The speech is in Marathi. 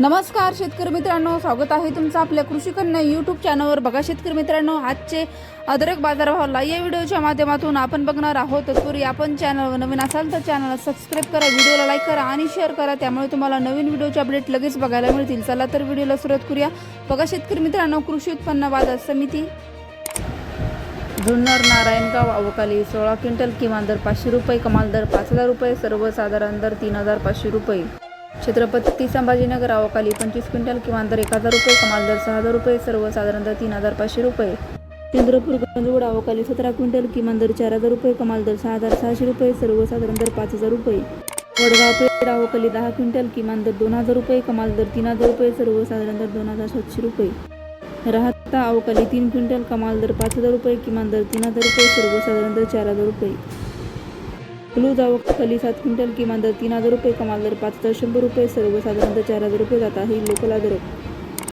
नमस्कार शेतकरी मित्रांनो. स्वागत आहे तुमचं आपल्या कृषी कन्या यूट्यूब चॅनलवर बघा शेतकरी मित्रांनो आजचे अदरक बाजारभावाला या व्हिडिओच्या माध्यमातून आपण बघणार आहोत. तत्पूर्वी आपण चॅनलवर नवीन असाल तर चॅनलला सबस्क्राईब करा व्हिडिओला लाईक करा आणि शेअर करा. त्यामुळे तुम्हाला नवीन व्हिडिओचे अपडेट लगेच बघायला मिळतील. चला तर व्हिडिओला सुरुवात करूया. बघा शेतकरी मित्रांनो कृषी उत्पन्न बाजार समिती जुन्नर नारायणगाव अवकाली सोळा क्विंटल किमान दर पाचशे रुपये कमाल दर पाच हजार रुपये सर्वसाधारण दर तीन हजार पाचशे रुपये. छत्रपती संभाजीनगर अवकाली पंचवीस क्विंटल किमान दर एक हजार रुपये कमाल दर सहा हजार रुपये सर्वसाधारण दर तीन हजार पाचशे रुपये. चंद्रपूर गंजवड अवकाली सतरा क्विंटल किमान दर चार हजार रुपये कमाल दर सहा हजार सहाशे रुपये सर्वसाधारण दर पाच हजार रुपये. वडगाव पेठ अवकाली दहा क्विंटल किमान दर दोन हजार रुपये कमाल दर तीन हजार रुपये सर्वसाधारण दर दोन हजार सातशे रुपये. राहता अवकाली तीन क्विंटल कमाल दर पाच हजार रुपये किमान दर तीन हजार रुपये सर्वसाधारण दर चार हजार रुपये. क्लूज खाली सात क्विंटल किमान दर तीन हजार रुपये कमाल दर पाच हजार शंभर रुपये सर्वसाधारण चार हजार रुपये जात आहे लोकल दर